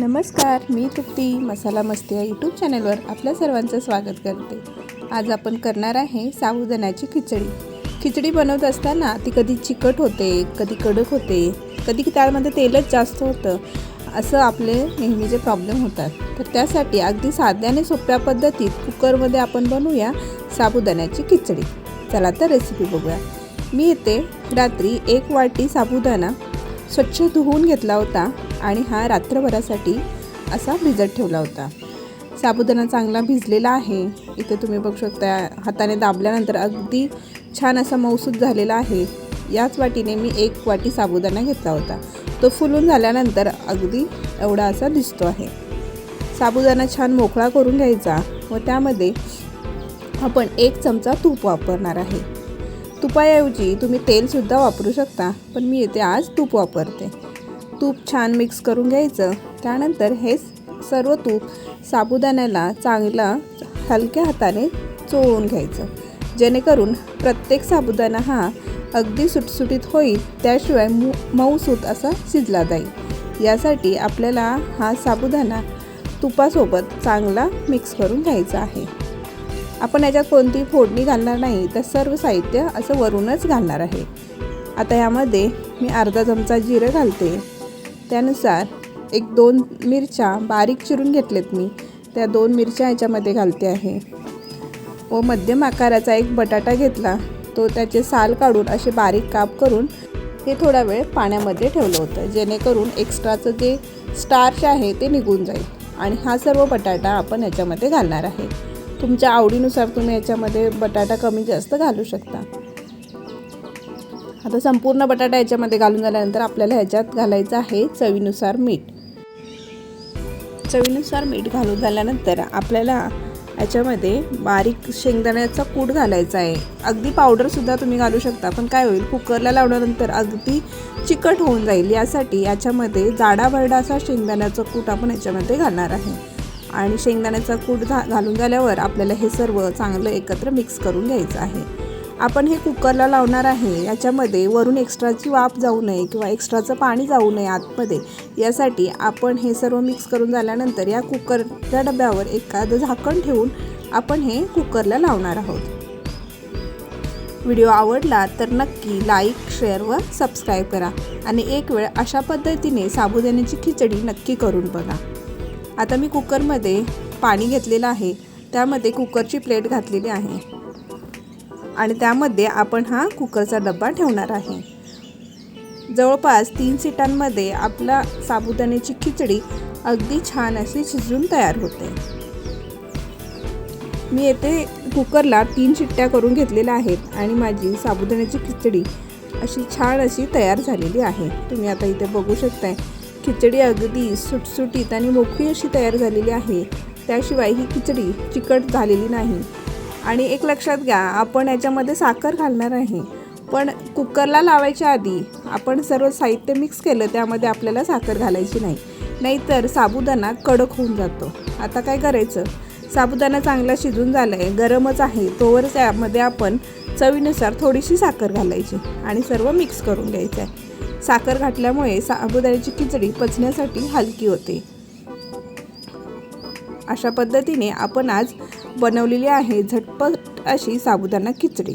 नमस्कार मी तृप्ती मसाला मस्ती या यूट्यूब चॅनलवर आपल्या सर्वांचं स्वागत करते. आज आपण करणार आहे साबुदाण्याची खिचडी. खिचडी बनवत असताना ती कधी चिकट होते कधी कडक होते कधी त्यामध्ये तेलच जास्त होतं असं आपले नेहमीचे प्रॉब्लेम होतात. तर त्यासाठी अगदी साध्या आणि सोप्या पद्धतीत कुकरमध्ये आपण बनवूया साबुदाण्याची खिचडी. चला तर रेसिपी बघूया. मी येते रात्री एक वाटी साबुदाणा स्वच्छ धुवून घेतला होता. आणि हा रात्रभरासाठी असा भिजत ठेवला होता. साबुदाणा चांगला भिजलेला आहे. इथे तुम्ही बघू शकता हाताने दाबल्यानंतर अगदी छान असा मऊसूद झालेला आहे. याच वाटीने मी एक वाटी साबुदाणा घेतला होता. तो फुलून झाल्यानंतर अगदी एवढा असा दिसतो आहे. साबुदाणा छान मोकळा करून घ्यायचा व त्यामध्ये आपण एक चमचा तूप वापरणार आहे. तुपाऐवजी तुम्ही तेलसुद्धा वापरू शकता पण मी इथे आज तूप वापरते. तूप छान मिक्स करून घ्यायचं. त्यानंतर हे सर्व तूप साबुदाण्याला चांगला हलक्या हाताने चोळून घ्यायचं. जेणेकरून प्रत्येक साबुदाणा हा अगदी सुटसुटीत होईल त्याशिवाय मऊ मऊसूत असा शिजला जाईल. यासाठी आपल्याला हा साबुदाणा तुपासोबत चांगला मिक्स करून घ्यायचा आहे. आपण याच्यात कोणती फोडणी घालणार नाही तर सर्व साहित्य असं वरूनच घालणार आहे. आता यामध्ये मी अर्धा चमचा जिरं घालते. त्यानुसार एक दोन मिरच्या बारीक चिरून घेतलेत मी. त्या दोन मिरच्या याच्यामध्ये घालते आहे. व मध्यम आकाराचा एक बटाटा घेतला. तो त्याचे साल काढून असे बारीक काप करून हे थोडा वेळ पाण्यामध्ये ठेवलं होतं. जेणेकरून एक्स्ट्राचं जे स्टार्च आहे ते निघून जाईल. आणि हा सर्व बटाटा आपण याच्यामध्ये घालणार आहे. तुमच्या आवडीनुसार तुम्ही याच्यामध्ये बटाटा कमी जास्त घालू शकता. आता संपूर्ण बटाटा याच्यामध्ये घालून झाल्यानंतर आपल्याला ह्याच्यात घालायचं आहे चवीनुसार मीठ. चवीनुसार मीठ घालून झाल्यानंतर आपल्याला याच्यामध्ये बारीक शेंगदाण्याचा कूट घालायचा आहे. अगदी पावडरसुद्धा तुम्ही घालू शकता पण काय होईल? कुकरला लावल्यानंतर अगदी चिकट होऊन जाईल. यासाठी याच्यामध्ये जाडाभरडा असा शेंगदाण्याचा कूट आपण याच्यामध्ये घालणार आहे. आणि शेंगदाण्याचा कूट घा घालून झाल्यावर आपल्याला हे सर्व चांगलं एकत्र मिक्स करून घ्यायचं आहे. आपण हे कुकरला लावणार आहे याच्यामध्ये वरून एक्स्ट्राची वाफ जाऊ नये किंवा एक्स्ट्राचं पाणी जाऊ नये आतमध्ये. यासाठी आपण हे सर्व मिक्स करून झाल्यानंतर या कुकरच्या डब्यावर एखादं झाकण ठेवून आपण हे कुकरला लावणार आहोत. व्हिडिओ आवडला तर नक्की लाईक शेअर व सबस्क्राईब करा आणि एक वेळ अशा पद्धतीने साबुदाण्याची खिचडी नक्की करून बघा. आता मी कुकरमध्ये पाणी घेतलेलं आहे त्यामध्ये कुकरची प्लेट घातलेली आहे. आणि त्यामध्ये आपण हा कुकरचा डब्बा ठेवणार आहे. जवळपास तीन सीटांमध्ये आपला साबुदाण्याची खिचडी अगदी छान अशी शिजून तयार होते. मी येथे कुकरला तीन शिट्ट्या करून घेतलेल्या आहेत आणि माझी साबुदाण्याची खिचडी अशी छान अशी तयार झालेली आहे. तुम्ही आता इथे बघू शकताय खिचडी अगदी सुटसुटीत आणि मोकळी अशी तयार झालेली आहे. त्याशिवाय ही खिचडी चिकट झालेली नाही. आणि एक लक्षात घ्या आपण याच्यामध्ये साखर घालणार आहे पण कुकरला लावायच्या आधी आपण सर्व साहित्य मिक्स केलं त्यामध्ये आपल्याला साखर घालायची नाही. नाहीतर साबुदाणा कडक होऊन जातो. आता काय करायचं? साबुदाणा चांगला शिजून झाला आहे गरमच आहे तोवर त्यामध्ये आपण चवीनुसार थोडीशी साखर घालायची आणि सर्व मिक्स करून घ्यायचं आहे. साखर घातल्यामुळे साबुदाण्याची खिचडी पचण्यासाठी हलकी होते. अशा पद्धतीने आपण आज बनवलेली आहे झटपट अशी साबुदाणा खिचडी.